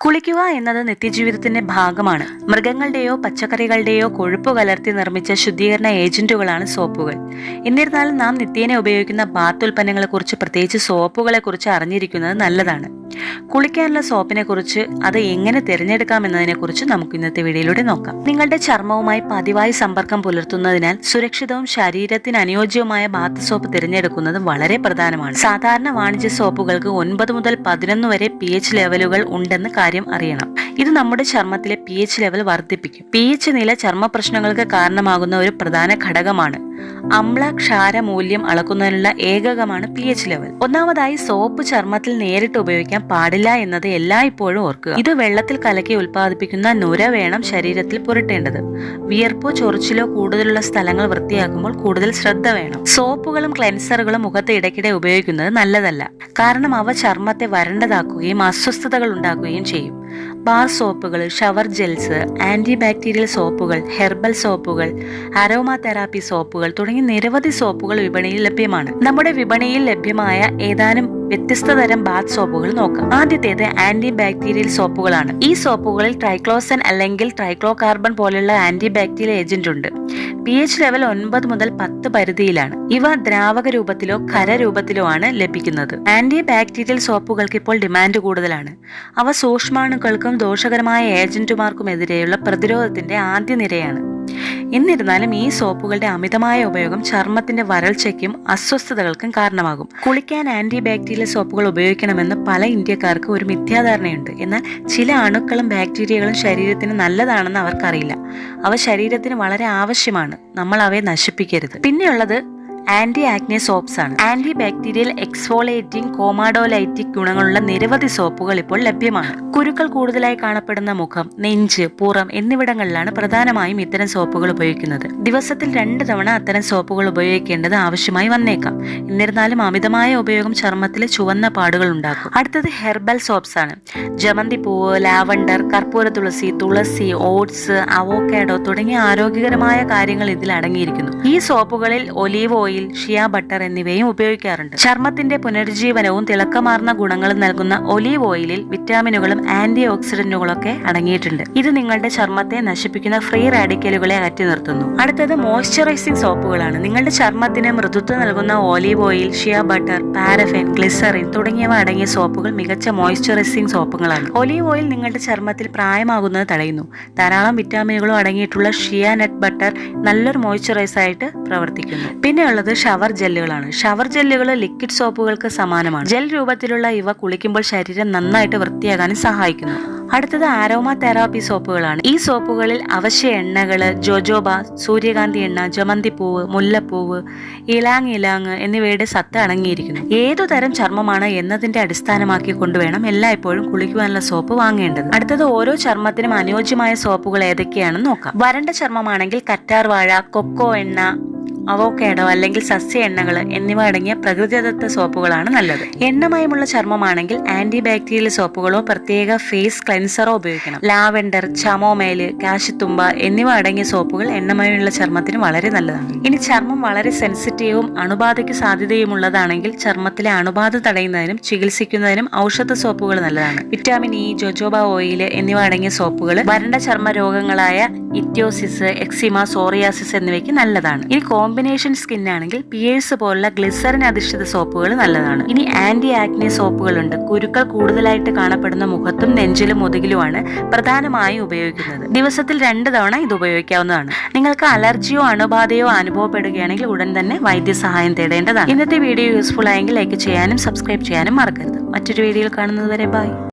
കുളിക്കുക എന്നത് നിത്യജീവിതത്തിന്റെ ഭാഗമാണ്. മൃഗങ്ങളുടെയോ പച്ചക്കറികളുടെയോ കൊഴുപ്പ് കലർത്തി നിർമ്മിച്ച ശുദ്ധീകരണ ഏജന്റുകളാണ് സോപ്പുകൾ. എന്നിരുന്നാലും നാം നിത്യേന ഉപയോഗിക്കുന്ന ബാത്ത് ഉൽപ്പന്നങ്ങളെക്കുറിച്ച് പ്രത്യേകിച്ച് സോപ്പുകളെക്കുറിച്ച് അറിഞ്ഞിരിക്കുന്നത് നല്ലതാണ്. കുളിക്കാനുള്ള സോപ്പിനെ കുറിച്ച് അത് എങ്ങനെ തിരഞ്ഞെടുക്കാം എന്നതിനെ കുറിച്ച് നമുക്ക് ഇന്നത്തെ വീഡിയോയിലൂടെ നോക്കാം. നിങ്ങളുടെ ചർമ്മവുമായി പതിവായി സമ്പർക്കം പുലർത്തുന്നതിനാൽ സുരക്ഷിതവും ശരീരത്തിന് അനുയോജ്യവുമായ ബാത്ത് സോപ്പ് തിരഞ്ഞെടുക്കുന്നത് വളരെ പ്രധാനമാണ്. സാധാരണ വാണിജ്യ സോപ്പുകൾക്ക് ഒൻപത് മുതൽ പതിനൊന്ന് വരെ പി എച്ച് ലെവലുകൾ ഉണ്ടെന്ന് കാര്യം അറിയണം. ഇത് നമ്മുടെ ചർമ്മത്തിലെ പി ലെവൽ വർദ്ധിപ്പിക്കും. പി നില ചർമ്മ പ്രശ്നങ്ങൾക്ക് കാരണമാകുന്ന ഒരു പ്രധാന ഘടകമാണ്. അമ്ല ക്ഷാര മൂല്യം അളക്കുന്നതിനുള്ള ഏകകമാണ് പി എച്ച് ലെവൽ ഒന്നാമതായി സോപ്പ് ചർമ്മത്തിൽ നേരിട്ട് ഉപയോഗിക്കാൻ പാടില്ല എന്നത് എല്ലായ്പ്പോഴും ഓർക്കുക. ഇത് വെള്ളത്തിൽ കലക്കി ഉൽപ്പാദിപ്പിക്കുന്ന നുര വേണം ശരീരത്തിൽ പുരട്ടേണ്ടത്. വിയർപ്പോ ചൊറിച്ചിലോ കൂടുതലുള്ള സ്ഥലങ്ങൾ വൃത്തിയാക്കുമ്പോൾ കൂടുതൽ ശ്രദ്ധ വേണം. സോപ്പുകളും ക്ലെൻസറുകളും മുഖത്ത് ഇടയ്ക്കിടെ ഉപയോഗിക്കുന്നത് നല്ലതല്ല. കാരണം അവ ചർമ്മത്തെ വരണ്ടതാക്കുകയും അസ്വസ്ഥതകൾ ഉണ്ടാക്കുകയും ചെയ്യും. ബാർ സോപ്പുകൾ ഷവർ ജെൽസ് ആന്റി ബാക്ടീരിയൽ സോപ്പുകൾ ഹെർബൽ സോപ്പുകൾ അരോമ തെറാപ്പി സോപ്പുകൾ തുടങ്ങി നിരവധി സോപ്പുകൾ വിപണിയിൽ ലഭ്യമാണ്. നമ്മുടെ വിപണിയിൽ ലഭ്യമായ ഏതാനും വ്യത്യസ്ത തരം ബാത്ത് സോപ്പുകൾ നോക്കാം. ആദ്യത്തേത് ആന്റി ബാക്ടീരിയൽ സോപ്പുകളാണ്. ഈ സോപ്പുകളിൽ ട്രൈക്ലോസൻ അല്ലെങ്കിൽ ട്രൈക്ലോ കാർബൺ പോലുള്ള ആന്റി ബാക്ടീരിയൽ ഏജന്റ് ഉണ്ട്. പി എച്ച് ലെവൽ ഒൻപത് മുതൽ പത്ത് പരിധിയിലാണ്. ഇവ ദ്രാവക രൂപത്തിലോ ഖര രൂപത്തിലോ ആണ് ലഭിക്കുന്നത്. ആന്റി ബാക്ടീരിയൽ സോപ്പുകൾക്ക് ഇപ്പോൾ ഡിമാൻഡ് കൂടുതലാണ്. അവ സൂക്ഷ്മാണുക്കൾക്കും ദോഷകരമായ ഏജന്റുമാർക്കുമെതിരെയുള്ള പ്രതിരോധത്തിന്റെ ആദ്യ നിരയാണ്. എന്നിരുന്നാലും ഈ സോപ്പുകളുടെ അമിതമായ ഉപയോഗം ചർമ്മത്തിന്റെ വരൾച്ചയ്ക്കും അസ്വസ്ഥതകൾക്കും കാരണമാകും. കുളിക്കാൻ ആന്റി ബാക്ടീരിയൽ സോപ്പുകൾ ഉപയോഗിക്കണമെന്ന് പല ഇന്ത്യക്കാർക്ക് ഒരു മിഥ്യാധാരണയുണ്ട്. എന്നാൽ ചില അണുക്കളും ബാക്ടീരിയകളും ശരീരത്തിന് നല്ലതാണെന്ന് അവർക്കറിയില്ല. അവ ശരീരത്തിന് വളരെ ആവശ്യമാണ്. നമ്മൾ അവയെ നശിപ്പിക്കരുത്. പിന്നെയുള്ളത് ആന്റി ആക്നെ സോപ്സ് ആണ്. ആന്റി ബാക്ടീരിയൽ എക്സ്ഫോളേറ്റിംഗ് കോമാഡോലൈറ്റിക് ഗുണങ്ങളുള്ള നിരവധി സോപ്പുകൾ ഇപ്പോൾ ലഭ്യമാണ്. കുരുക്കൾ കൂടുതലായി കാണപ്പെടുന്ന മുഖം നെഞ്ച് പുറം എന്നിവിടങ്ങളിലാണ് പ്രധാനമായും ഇത്തരം സോപ്പുകൾ ഉപയോഗിക്കുന്നത്. ദിവസത്തിൽ രണ്ട് തവണ അത്തരം സോപ്പുകൾ ഉപയോഗിക്കേണ്ടത് ആവശ്യമായി വന്നേക്കാം. എന്നിരുന്നാലും അമിതമായ ഉപയോഗം ചർമ്മത്തിലെ ചുവന്ന പാടുകൾ ഉണ്ടാക്കും. അടുത്തത് ഹെർബൽ സോപ്സ് ആണ്. ജമന്തി പൂവ് ലാവണ്ടർ കർപ്പൂര തുളസി തുളസി ഓട്സ് അവോക്കാഡോ തുടങ്ങിയ ആരോഗ്യകരമായ കാര്യങ്ങൾ ഇതിൽ അടങ്ങിയിരിക്കുന്നു. ഈ സോപ്പുകളിൽ ഒലീവ് ഓയിൽ ഷിയ ബട്ടർ എന്നിവയും ഉപയോഗിക്കാറുണ്ട്. ചർമ്മത്തിന്റെ പുനരുജ്ജീവനവും തിളക്കമാർന്ന ഗുണങ്ങളും നൽകുന്ന ഒലീവ് ഓയിലിൽ വിറ്റാമിനുകളും ആന്റി ഓക്സിഡന്റുകളൊക്കെ അടങ്ങിയിട്ടുണ്ട്. ഇത് നിങ്ങളുടെ ചർമ്മത്തെ നശിപ്പിക്കുന്ന ഫ്രീ റാഡിക്കലുകളെ അകറ്റി നിർത്തുന്നു. അടുത്തത് മോയ്സ്ചറൈസിംഗ് സോപ്പുകളാണ്. നിങ്ങളുടെ ചർമ്മത്തിന് മൃദുത്വം നൽകുന്ന olive oil shea butter paraffin glycerin തുടങ്ങിയവ അടങ്ങിയ സോപ്പുകൾ മികച്ച മോയ്സ്ചറൈസിംഗ് സോപ്പുകളാണ്. ഒലീവ് ഓയിൽ നിങ്ങളുടെ ചർമ്മത്തിൽ പ്രായമാകുന്നത് തടയുന്നു. ധാരാളം വിറ്റാമിനുകളും അടങ്ങിയിട്ടുള്ള ഷിയ നട്ട് ബട്ടർ നല്ലൊരു മോയ്സ്ചറൈസ് ആയിട്ട് പ്രവർത്തിക്കുന്നു. പിന്നെ ഉള്ളത് ഷവർ ജെല്ലുകളാണ്. ഷവർ ജെല്ലുകൾ ലിക്വിഡ് സോപ്പുകൾക്ക് സമാനമാണ്. ജെൽ രൂപത്തിലുള്ള ഇവ കുളിക്കുമ്പോൾ ശരീരം നന്നായിട്ട് വൃത്തിയാകാനും സഹായിക്കുന്നു. അടുത്തത് ആരോമ തെറാപ്പി സോപ്പുകളാണ്. ഈ സോപ്പുകളിൽ അവശ്യ എണ്ണകൾ ജോജോബ സൂര്യകാന്തി എണ്ണ ജമന്തിപ്പൂവ് മുല്ലപ്പൂവ് ഇലാങ് ഇലാങ് എന്നിവയുടെ സത്ത് അടങ്ങിയിരിക്കുന്നു. ഏതു തരം ചർമ്മമാണ് എന്നതിന്റെ അടിസ്ഥാനമാക്കി കൊണ്ടുവേണം എല്ലായ്പ്പോഴും കുളിക്കുവാനുള്ള സോപ്പ് വാങ്ങേണ്ടത്. അടുത്തത് ഓരോ ചർമ്മത്തിനും അനുയോജ്യമായ സോപ്പുകൾ ഏതൊക്കെയാണെന്ന് നോക്കാം. വരണ്ട ചർമ്മമാണെങ്കിൽ കറ്റാർവാഴ കൊക്കോ എണ്ണ അവോക്കാഡോ അല്ലെങ്കിൽ സസ്യ എണ്ണകൾ എന്നിവ അടങ്ങിയ പ്രകൃതിദത്ത സോപ്പുകളാണ് നല്ലത്. എണ്ണമയമുള്ള ചർമ്മമാണെങ്കിൽ ആന്റി ബാക്ടീരിയൽ സോപ്പുകളോ പ്രത്യേക ഫേസ് ക്ലെൻസറോ ഉപയോഗിക്കണം. ലാവെൻഡർ ചമോമേൽ കാശിത്തുമ്പ എന്നിവ അടങ്ങിയ സോപ്പുകൾ എണ്ണമയമുള്ള ചർമ്മത്തിന് വളരെ നല്ലതാണ്. ഇനി ചർമ്മം വളരെ സെൻസിറ്റീവും അണുബാധയ്ക്ക് സാധ്യതയുമുള്ളതാണെങ്കിൽ ചർമ്മത്തിലെ അണുബാധ തടയുന്നതിനും ചികിത്സിക്കുന്നതിനും ഔഷധ സോപ്പുകൾ നല്ലതാണ്. വിറ്റാമിൻ ഇ ജോജോബ ഓയിൽ എന്നിവ അടങ്ങിയ സോപ്പുകൾ വരണ്ട ചർമ്മ രോഗങ്ങളായ ഇറ്റോസിസ് എക്സിമ സോറിയാസിസ് എന്നിവയ്ക്ക് നല്ലതാണ്. ഇനി കോമ്പിനേഷൻ സ്കിൻ ആണെങ്കിൽ പിയേഴ്സ് പോലുള്ള ഗ്ലിസറിൻ അധിഷ്ഠിത സോപ്പുകൾ നല്ലതാണ്. ഇനി ആന്റി ആക്നെ സോപ്പുകളുണ്ട്. കുരുക്കൾ കൂടുതലായിട്ട് കാണപ്പെടുന്ന മുഖത്തും നെഞ്ചിലും മുതുകിലുമാണ് പ്രധാനമായും ഉപയോഗിക്കുന്നത്. ദിവസത്തിൽ രണ്ട് തവണ ഇത് ഉപയോഗിക്കാവുന്നതാണ്. നിങ്ങൾക്ക് അലർജിയോ അണുബാധയോ അനുഭവപ്പെടുകയാണെങ്കിൽ ഉടൻ തന്നെ വൈദ്യസഹായം തേടേണ്ടതാണ്. ഇന്നത്തെ വീഡിയോ യൂസ്ഫുൾ ആയെങ്കിൽ ലൈക്ക് ചെയ്യാനും സബ്സ്ക്രൈബ് ചെയ്യാനും മറക്കരുത്. മറ്റൊരു വീഡിയോയിൽ കാണുന്നത് വരെ ബൈ